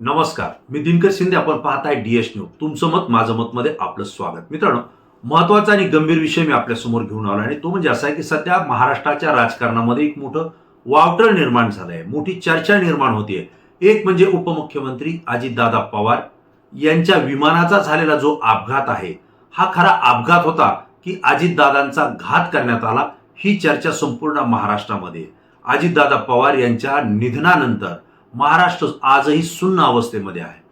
नमस्कार मी दिनकर शिंदे आपण पाहताय डीएस न्यूज तुमचं मत माझं मत मध्ये आपलं स्वागत. मित्रांनो महत्त्वाचा आणि गंभीर विषय मी आपल्यासमोर घेऊन आलो आणि तो म्हणजे असा आहे की सध्या महाराष्ट्राच्या राजकारणामध्ये एक मोठं वावटळ निर्माण झालंय. मोठी चर्चा निर्माण होतीये. एक म्हणजे उपमुख्यमंत्री अजितदादा पवार यांच्या विमानाचा झालेला जो अपघात आहे हा खरा अपघात होता की अजितदादांचा घात करण्यात आला ही चर्चा संपूर्ण महाराष्ट्रामध्ये. अजितदादा पवार यांच्या निधनानंतर महाराष्ट्र आजही सुन्न अवस्थेमध्ये आहे.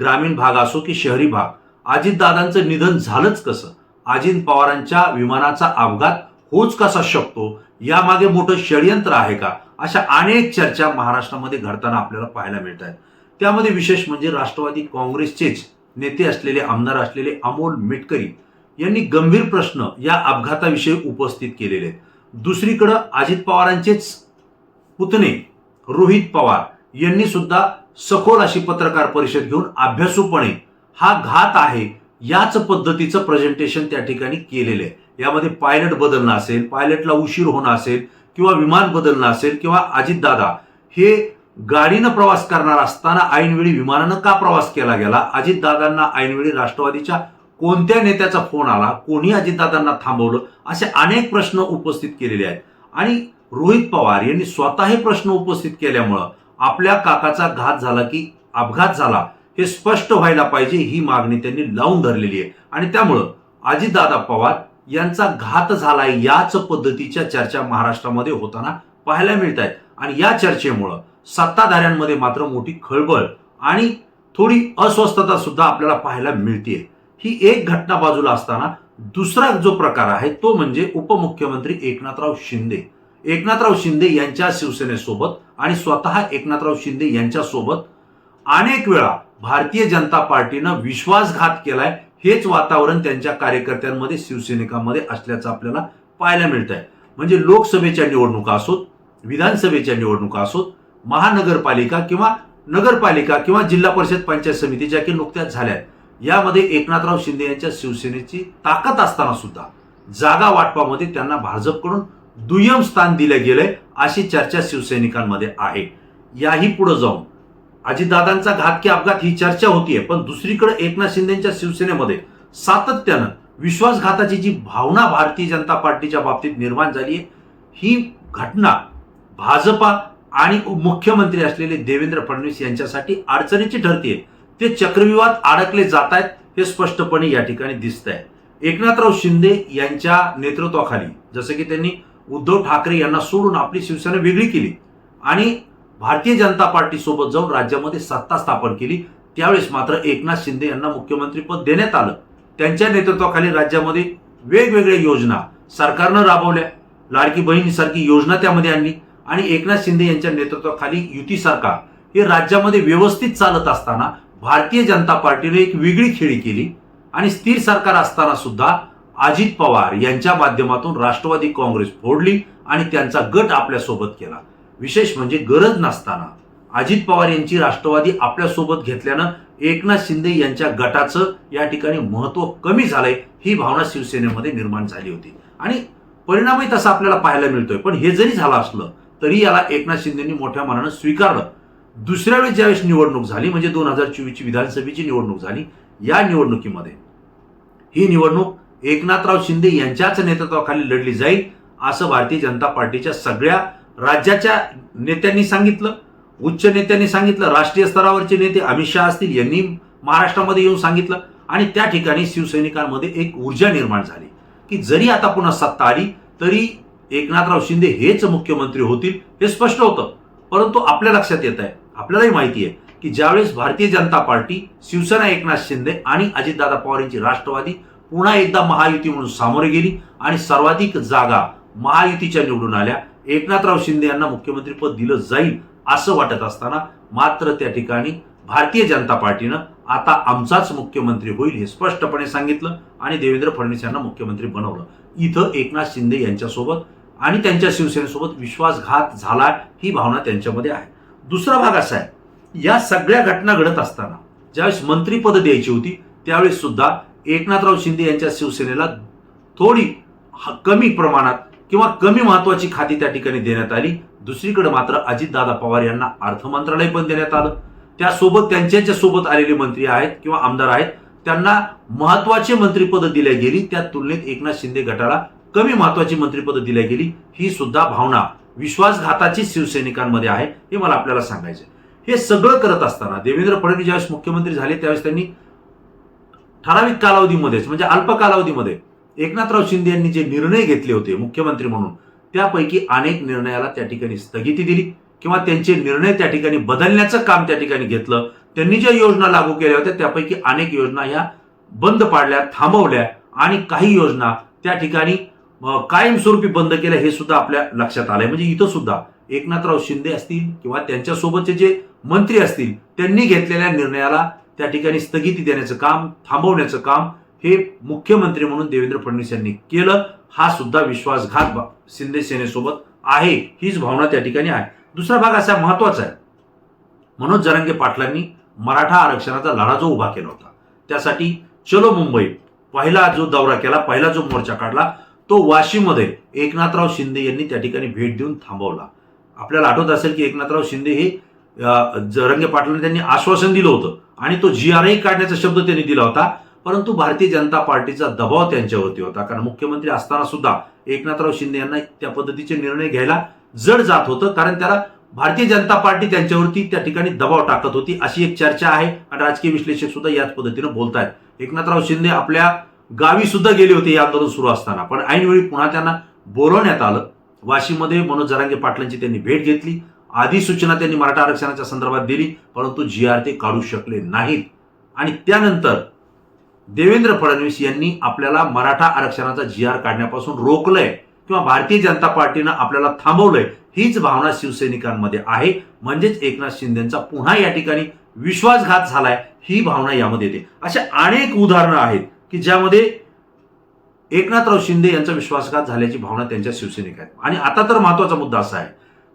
ग्रामीण भाग असो की शहरी भाग अजितदादांचं निधन झालंच कसं? अजित पवारांच्या विमानाचा अपघात होच कसा शकतो? यामागे मोठं षडयंत्र आहे का? अशा अनेक चर्चा महाराष्ट्रामध्ये घडताना आपल्याला पाहायला मिळत आहेत त्यामध्ये विशेष म्हणजे राष्ट्रवादी काँग्रेसचेच नेते असलेले आमदार असलेले अमोल मिटकरी यांनी गंभीर प्रश्न या अपघाताविषयी उपस्थित केलेले आहेत. दुसरीकडं अजित पवारांचेच पुतणे रोहित पवार यांनी सुद्धा सखोल अशी पत्रकार परिषद घेऊन अभ्यासूपणे हा घात आहे याच पद्धतीचं प्रेझेंटेशन त्या ठिकाणी केलेलं आहे. यामध्ये पायलट बदलणं असेल पायलटला उशीर होणं असेल किंवा विमान बदलणं असेल किंवा अजितदादा हे गाडीनं प्रवास करणार असताना ऐनवेळी विमानानं का प्रवास केला गेला? अजितदादांना ऐनवेळी राष्ट्रवादीच्या कोणत्या नेत्याचा फोन आला? कोणी अजितदादांना थांबवलं? असे अनेक प्रश्न उपस्थित केलेले आहेत. आणि रोहित पवार यांनी स्वतः हे प्रश्न उपस्थित केल्यामुळं आपल्या काकाचा घात झाला की अपघात झाला हे स्पष्ट व्हायला पाहिजे ही मागणी त्यांनी लावून धरलेली आहे. आणि त्यामुळं अजितदादा पवार यांचा घात झालाय याच पद्धतीच्या चर्चा महाराष्ट्रामध्ये होताना पाहायला मिळत आहेत आणि या चर्चेमुळं सत्ताधाऱ्यांमध्ये मात्र मोठी खळबळ आणि थोडी अस्वस्थता सुद्धा आपल्याला पाहायला मिळते ही एक घटना बाजूला असताना दुसरा जो प्रकार आहे तो म्हणजे उपमुख्यमंत्री एकनाथराव शिंदे. एकनाथराव शिंदे यांच्या शिवसेनेसोबत आणि स्वतः एकनाथराव शिंदे यांच्यासोबत अनेक वेळा भारतीय जनता पार्टीनं विश्वासघात केलाय. हेच वातावरण त्यांच्या कार्यकर्त्यांमध्ये शिवसैनिकांमध्ये असल्याचं आपल्याला पाहायला मिळत आहे म्हणजे लोकसभेच्या निवडणुका असोत विधानसभेच्या निवडणुका असोत महानगरपालिका किंवा नगरपालिका किंवा जिल्हा परिषद पंचायत समितीच्या की नुकत्याच झाल्या यामध्ये एकनाथराव शिंदे यांच्या शिवसेनेची ताकद असताना सुद्धा जागा वाटपामध्ये त्यांना भाजपकडून दुय्यम स्थान दिलं गेलंय अशी चर्चा शिवसैनिकांमध्ये आहे. याही पुढे जाऊन. अजितदादांचा घात की अपघात ही चर्चा होतीये पण दुसरीकडे एकनाथ शिंदेच्या शिवसेनेमध्ये सातत्यानं विश्वासघाताची जी भावना भारतीय जनता पार्टीच्या बाबतीत निर्माण झाली आहे ही घटना भाजपा आणि मुख्यमंत्री असलेले देवेंद्र फडणवीस यांच्यासाठी अडचणीची ठरते ते चक्रव्यूहात अडकले जात आहेत हे स्पष्टपणे या ठिकाणी दिसत आहे एकनाथराव शिंदे यांच्या नेतृत्वाखाली जसं की त्यांनी उद्धव ठाकरे यांना सोडून आपली शिवसेना वेगळी केली आणि भारतीय जनता पार्टीसोबत जाऊन राज्यामध्ये सत्ता स्थापन केली. त्यावेळेस मात्र एकनाथ शिंदे यांना मुख्यमंत्रीपद देण्यात आलं. त्यांच्या नेतृत्वाखाली राज्यामध्ये वेगवेगळ्या योजना सरकारनं राबवल्या. लाडकी बहिणीसारखी योजना त्यामध्ये आणली आणि एकनाथ शिंदे यांच्या नेतृत्वाखाली युती सरकार हे राज्यामध्ये व्यवस्थित चालत असताना भारतीय जनता पार्टीने एक वेगळी खेळी केली आणि स्थिर सरकार असताना सुद्धा अजित पवार यांच्या माध्यमातून राष्ट्रवादी काँग्रेस फोडली आणि त्यांचा गट आपल्यासोबत केला. विशेष म्हणजे गरज नसताना. अजित पवार यांची राष्ट्रवादी आपल्यासोबत घेतल्यानं एकनाथ शिंदे यांच्या गटाचं या ठिकाणी महत्त्व कमी झालंय ही भावना शिवसेनेमध्ये निर्माण झाली होती. आणि परिणामही तसा आपल्याला पाहायला मिळतोय. पण हे जरी झालं असलं तरी याला एकनाथ शिंदेनी मोठ्या मनानं स्वीकारलं. दुसऱ्या वेळेस ज्यावेळेस निवडणूक झाली म्हणजे दोन हजार चोवीसची विधानसभेची निवडणूक झाली या निवडणुकीमध्ये. ही निवडणूक एकनाथराव शिंदे यांच्याच नेतृत्वाखाली लढली जाईल असं भारतीय जनता पार्टीच्या सगळ्या राज्याच्या नेत्यांनी सांगितलं. उच्च नेत्यांनी सांगितलं राष्ट्रीय स्तरावरचे नेते अमित शहा असतील यांनी महाराष्ट्रामध्ये येऊन सांगितलं. आणि त्या ठिकाणी शिवसैनिकांमध्ये एक ऊर्जा निर्माण झाली की जरी आता पुन्हा सत्ता आली तरी एकनाथराव शिंदे हेच मुख्यमंत्री होतील हे स्पष्ट होतं. परंतु आपल्या लक्षात येत आहे आपल्यालाही माहिती आहे की ज्यावेळेस भारतीय जनता पार्टी शिवसेना एकनाथ शिंदे आणि अजितदादा पवार यांची राष्ट्रवादी पुन्हा एकदा महायुती म्हणून सामोरे गेली आणि सर्वाधिक जागा महायुतीच्या निवडून आल्या. एकनाथराव शिंदे यांना मुख्यमंत्रीपद दिलं जाईल असं वाटत असताना मात्र त्या ठिकाणी भारतीय जनता पार्टीनं आता आमचाच मुख्यमंत्री होईल हे स्पष्टपणे सांगितलं आणि देवेंद्र फडणवीस यांना मुख्यमंत्री बनवलं. इथं एकनाथ शिंदे यांच्यासोबत आणि त्यांच्या शिवसेनेसोबत विश्वासघात झाला ही भावना त्यांच्यामध्ये आहे. दुसरा भाग असा आहे या सगळ्या घटना घडत असताना ज्यावेळेस मंत्रीपद द्यायची होती त्यावेळेस सुद्धा एकनाथराव शिंदे यांच्या शिवसेनेला थोडी कमी प्रमाणात किंवा कमी महत्वाची खाती त्या ठिकाणी देण्यात आली. दुसरीकडे मात्र अजितदादा पवार यांना अर्थ मंत्रालय पण देण्यात आलं. त्यासोबत त्यांच्याच्या सोबत आलेले मंत्री आहेत किंवा आमदार आहेत त्यांना महत्त्वाचे मंत्रीपद दिल्या गेली. त्या तुलनेत एकनाथ शिंदे गटाला कमी महत्वाची मंत्रीपद दिल्या गेली. ही सुद्धा भावना विश्वासघाताची शिवसैनिकांमध्ये आहे हे मला आपल्याला सांगायचं हे सगळं करत असताना देवेंद्र फडणवीस ज्यावेळेस मुख्यमंत्री झाले त्यावेळेस त्यांनी ठराविक कालावधीमध्येच म्हणजे अल्प कालावधीमध्ये एकनाथराव शिंदे यांनी जे निर्णय घेतले होते मुख्यमंत्री म्हणून त्यापैकी अनेक निर्णयाला त्या ठिकाणी स्थगिती दिली किंवा त्यांचे निर्णय त्या ठिकाणी बदलण्याचं काम त्या ठिकाणी घेतलं. त्यांनी ज्या योजना लागू केल्या होत्या त्यापैकी अनेक योजना ह्या बंद पाडल्या थांबवल्या आणि काही योजना त्या ठिकाणी कायमस्वरूपी बंद केल्या हे सुद्धा आपल्या लक्षात आलंय. म्हणजे इथं सुद्धा एकनाथराव शिंदे असतील किंवा त्यांच्यासोबतचे जे मंत्री असतील त्यांनी घेतलेल्या निर्णयाला त्या ठिकाणी स्थगिती देण्याचं काम थांबवण्याचं काम हे मुख्यमंत्री म्हणून देवेंद्र फडणवीस यांनी केलं. हा सुद्धा विश्वासघात शिंदे सेनेसोबत आहे. हीच भावना त्या ठिकाणी आहे. दुसरा भाग असा महत्त्वाचा आहे. मनोज जरांगे पाटलांनी मराठा आरक्षणाचा लढा जो उभा केला होता त्यासाठी चलो मुंबई पहिला जो दौरा केला पहिला जो मोर्चा काढला तो वाशीमध्ये एकनाथराव शिंदे यांनी त्या ठिकाणी भेट देऊन थांबवला. आपल्याला आठवत असेल की एकनाथराव शिंदे हे जरंगे पाटलांनी त्यांनी आश्वासन दिलं होतं. आणि तो जी आर आय काढण्याचा शब्द त्यांनी दिला होता. परंतु भारतीय जनता पार्टीचा दबाव त्यांच्यावरती होता. कारण मुख्यमंत्री असताना सुद्धा एकनाथराव शिंदे यांना त्या पद्धतीचे निर्णय घ्यायला जड जात होतं. कारण त्याला भारतीय जनता पार्टी त्यांच्यावरती त्या ठिकाणी दबाव टाकत होती अशी एक चर्चा आहे. आणि राजकीय विश्लेषक सुद्धा याच पद्धतीनं आहेत एकनाथराव शिंदे आपल्या गावी सुद्धा गेले होते हे आंदोलन सुरू असताना. पण ऐनवेळी पुन्हा त्यांना बोलवण्यात आलं. वाशीमध्ये मनोज जरांगे पाटलांची त्यांनी भेट घेतली. आधी सूचना त्यांनी मराठा आरक्षणाच्या संदर्भात दिली परंतु जी आर ते काढू शकले नाहीत. आणि त्यानंतर देवेंद्र फडणवीस यांनी आपल्याला मराठा आरक्षणाचा जी आर काढण्यापासून रोखलंय किंवा भारतीय जनता पार्टीनं आपल्याला थांबवलंय हीच भावना शिवसैनिकांमध्ये आहे. म्हणजेच एकनाथ शिंदेचा पुन्हा या ठिकाणी विश्वासघात झालाय ही भावना यामध्ये येते. अशा अनेक उदाहरणं आहेत की ज्यामध्ये एकनाथराव शिंदे यांचा विश्वासघात झाल्याची भावना त्यांच्या शिवसैनिक आहेत आणि आता तर महत्त्वाचा मुद्दा असा आहे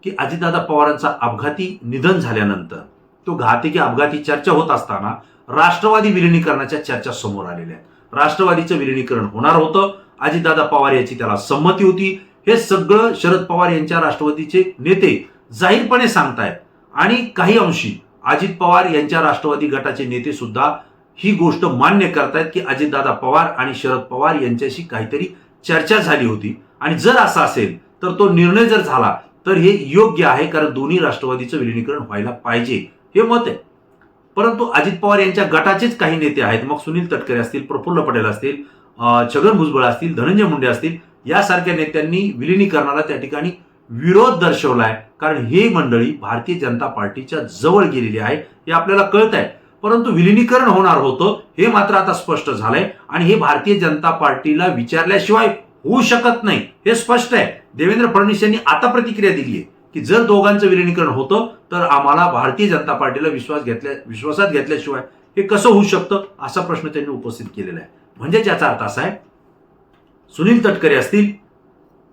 की अजितदादा पवारांचा अपघाती निधन झाल्यानंतर तो घाती की अपघाती चर्चा होत असताना राष्ट्रवादी विलिनीकरणाच्या चर्चा समोर आलेल्या आहेत. राष्ट्रवादीचं विलिनीकरण होणार होतं. अजितदादा पवार याची त्याला संमती होती. हे सगळं शरद पवार यांच्या राष्ट्रवादीचे नेते जाहीरपणे सांगतायत. आणि काही अंशी अजित पवार यांच्या राष्ट्रवादी गटाचे नेते सुद्धा ही गोष्ट मान्य करतायत की अजितदादा पवार आणि शरद पवार यांच्याशी काहीतरी चर्चा झाली होती. आणि जर असं असेल तर तो निर्णय जर झाला तर हे योग्य आहे कारण दोन्ही राष्ट्रवादीचं विलिनीकरण व्हायला पाहिजे. हे मत आहे. परंतु अजित पवार यांच्या गटाचेच काही नेते आहेत. मग सुनील तटकरे असतील प्रफुल्ल पटेल असतील छगन भुजबळ असतील धनंजय मुंडे असतील यासारख्या नेत्यांनी विलिनीकरणाला त्या ठिकाणी विरोध दर्शवलाय. कारण हे मंडळी भारतीय जनता पार्टीच्या जवळ गेलेली आहे हे आपल्याला कळत आहे परंतु विलिनीकरण होणार होतं हे मात्र आता स्पष्ट झालंय. आणि हे भारतीय जनता पार्टीला विचारल्याशिवाय होऊ शकत नाही. हे स्पष्ट आहे. देवेंद्र फडणवीस यांनी आता प्रतिक्रिया दिली आहे की जर दोघांचं विलिनीकरण होतं तर आम्हाला भारतीय जनता पार्टीला विश्वास घेतल्या विश्वासात घेतल्याशिवाय हे कसं होऊ शकतं असा प्रश्न त्यांनी उपस्थित केलेला आहे. म्हणजे याचा अर्थ असा आहे सुनील तटकरे असतील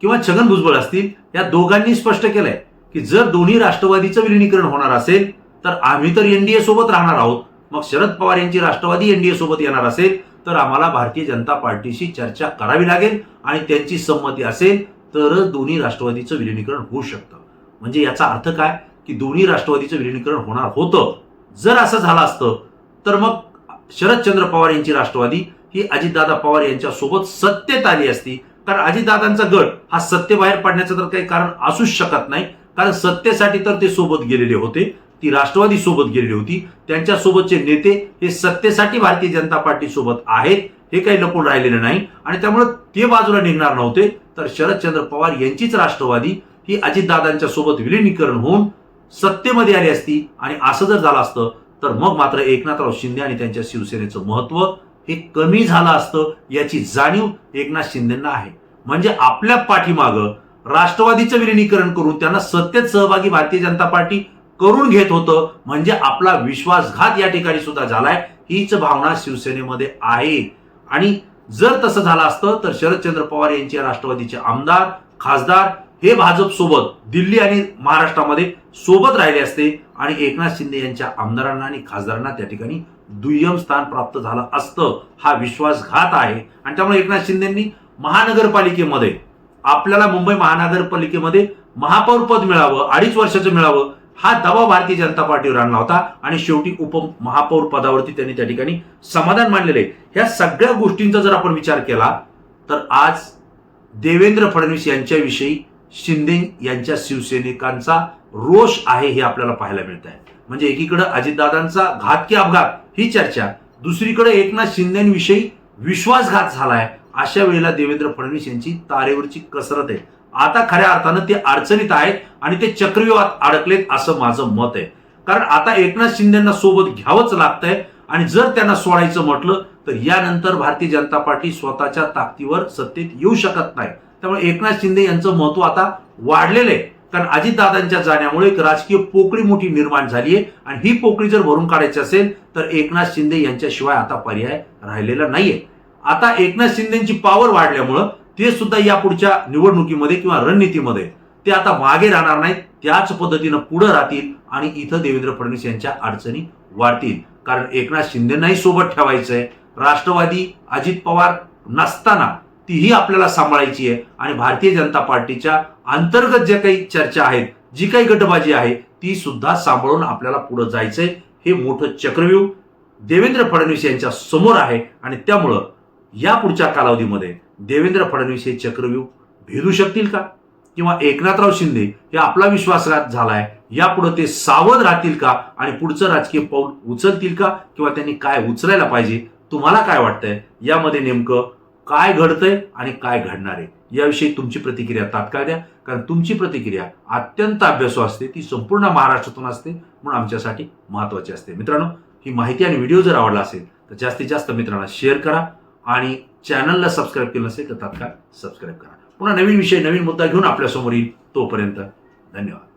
किंवा छगन भुजबळ असतील या दोघांनी स्पष्ट केलंय की जर दोन्ही राष्ट्रवादीचं विलिनीकरण होणार असेल तर आम्ही तर एनडीए सोबत राहणार आहोत. मग शरद पवार यांची राष्ट्रवादी एनडीए सोबत येणार असेल तर आम्हाला भारतीय जनता पार्टीशी चर्चा करावी लागेल आणि त्यांची संमती असेल तरच दोन्ही राष्ट्रवादीचं विलिनीकरण होऊ शकतं. म्हणजे याचा अर्थ काय? की दोन्ही राष्ट्रवादीचं विलिनीकरण होणार होतं. जर असं झालं असतं तर मग शरदचंद्र पवार यांची राष्ट्रवादी ही अजितदादा पवार यांच्या सोबत सत्तेत आली असती. कारण अजितदादांचा गट हा सत्तेबाहेर पडण्याचं तर काही कारण असूच शकत नाही. कारण सत्तेसाठी तर ते सोबत गेलेले होते. ती राष्ट्रवादी सोबत गेलेली होती. त्यांच्या सोबतचे नेते हे सत्तेसाठी भारतीय जनता पार्टी सोबत आहेत. हे काही लपून राहिलेलं नाही. आणि त्यामुळे ते बाजूला निघणार नव्हते. तर शरदचंद्र पवार यांचीच राष्ट्रवादी ही अजितदादांच्या सोबत विलिनीकरण होऊन सत्तेमध्ये आली असती. आणि असं जर झालं असतं तर मग मात्र एकनाथराव शिंदे आणि त्यांच्या शिवसेनेचं महत्त्व हे कमी झालं असतं याची जाणीव एकनाथ शिंदेंना आहे. म्हणजे आपल्या पाठीमागं राष्ट्रवादीचं विलिनीकरण करून त्यांना सत्तेत सहभागी भारतीय जनता पार्टी करून घेत होतं. म्हणजे आपला विश्वासघात या ठिकाणी सुद्धा झालाय. हीच भावना शिवसेनेमध्ये आहे. आणि जर तसं झालं असतं तर शरदचंद्र पवार यांचे राष्ट्रवादीचे आमदार खासदार हे भाजप सोबत दिल्ली आणि महाराष्ट्रामध्ये सोबत राहिले असते आणि एकनाथ शिंदे यांच्या आमदारांना आणि खासदारांना त्या ठिकाणी दुय्यम स्थान प्राप्त झालं असतं हा विश्वासघात आहे. आणि त्यामुळे एकनाथ शिंदेंनी महानगरपालिकेमध्ये आपल्याला मुंबई महानगरपालिकेमध्ये महापौर पद मिळावं अडीच वर्षाचं मिळावं हा दबाव भारतीय जनता पार्टीवर आणला होता आणि शेवटी उपमहापौर पदावरती त्यांनी त्या ठिकाणी समाधान मानलेले ह्या सगळ्या गोष्टींचा जर आपण विचार केला तर आज देवेंद्र फडणवीस यांच्याविषयी शिंदे यांच्या शिवसैनिकांचा रोष आहे हे आपल्याला पाहायला मिळत आहे. म्हणजे एकीकडे अजितदादांचा घातकी अपघात ही चर्चा. दुसरीकडे एकनाथ शिंदेविषयी विश्वासघात झालाय. अशा वेळेला देवेंद्र फडणवीस यांची तारेवरची कसरत आहे. आता खऱ्या अर्थानं ते अडचणीत आहेत आणि ते चक्रव्यूहात अडकलेत असं माझं मत आहे. कारण आता एकनाथ शिंदेना सोबत घ्यावंच लागतंय आणि जर त्यांना सोडायचं म्हटलं तर यानंतर भारतीय जनता पार्टी स्वतःच्या ताकदीवर सत्तेत येऊ शकत नाही. त्यामुळे एकनाथ शिंदे यांचं महत्त्व आता वाढलेलं आहे. कारण अजितदादांच्या जाण्यामुळे एक राजकीय पोकळी मोठी निर्माण झाली आहे. आणि ही पोकळी जर भरून काढायची असेल तर एकनाथ शिंदे यांच्याशिवाय आता पर्याय राहिलेला नाहीये. आता एकनाथ शिंदेची पॉवर वाढल्यामुळं ते सुद्धा या पुढच्या निवडणुकीमध्ये किंवा रणनीतीमध्ये ते आता मागे राहणार नाहीत. त्याच पद्धतीनं पुढं राहतील आणि इथं देवेंद्र फडणवीस यांच्या अडचणी वाढतील. कारण एकनाथ शिंदेनाही सोबत ठेवायचंय. राष्ट्रवादी अजित पवार नसताना तीही आपल्याला सांभाळायची आहे. आणि भारतीय जनता पार्टीच्या अंतर्गत ज्या काही चर्चा आहेत जी काही गटबाजी आहे ती सुद्धा सांभाळून आपल्याला पुढे जायचंय. हे मोठं चक्रव्यूह देवेंद्र फडणवीस यांच्या समोर आहे. आणि त्यामुळं या पुढच्या कालावधीमध्ये देवेंद्र फडणवीस हे चक्रव्यूह भेदू शकतील का? किंवा एकनाथराव शिंदे हे आपला विश्वासघात झालाय यापुढे ते सावध राहतील का? आणि पुढचं राजकीय पाऊल उचलतील का? किंवा त्यांनी काय उचलायला पाहिजे? तुम्हाला काय वाटतंय? यामध्ये नेमकं काय घडतंय आणि काय घडणार आहे? याविषयी तुमची प्रतिक्रिया तात्काळ द्या. कारण तुमची प्रतिक्रिया अत्यंत अभ्यासू असते. ती संपूर्ण महाराष्ट्रातून असते. म्हणून आमच्यासाठी महत्त्वाची असते. मित्रांनो ही माहिती आणि व्हिडिओ जर आवडला असेल तर जास्तीत जास्त मित्रांना शेअर करा आणि चॅनलला सबस्क्राईब केलं नसेल तर तात्काळ सबस्क्राईब करा. पुन्हा नवीन विषय नवीन मुद्दा घेऊन आपल्यासमोर येईल तोपर्यंत धन्यवाद.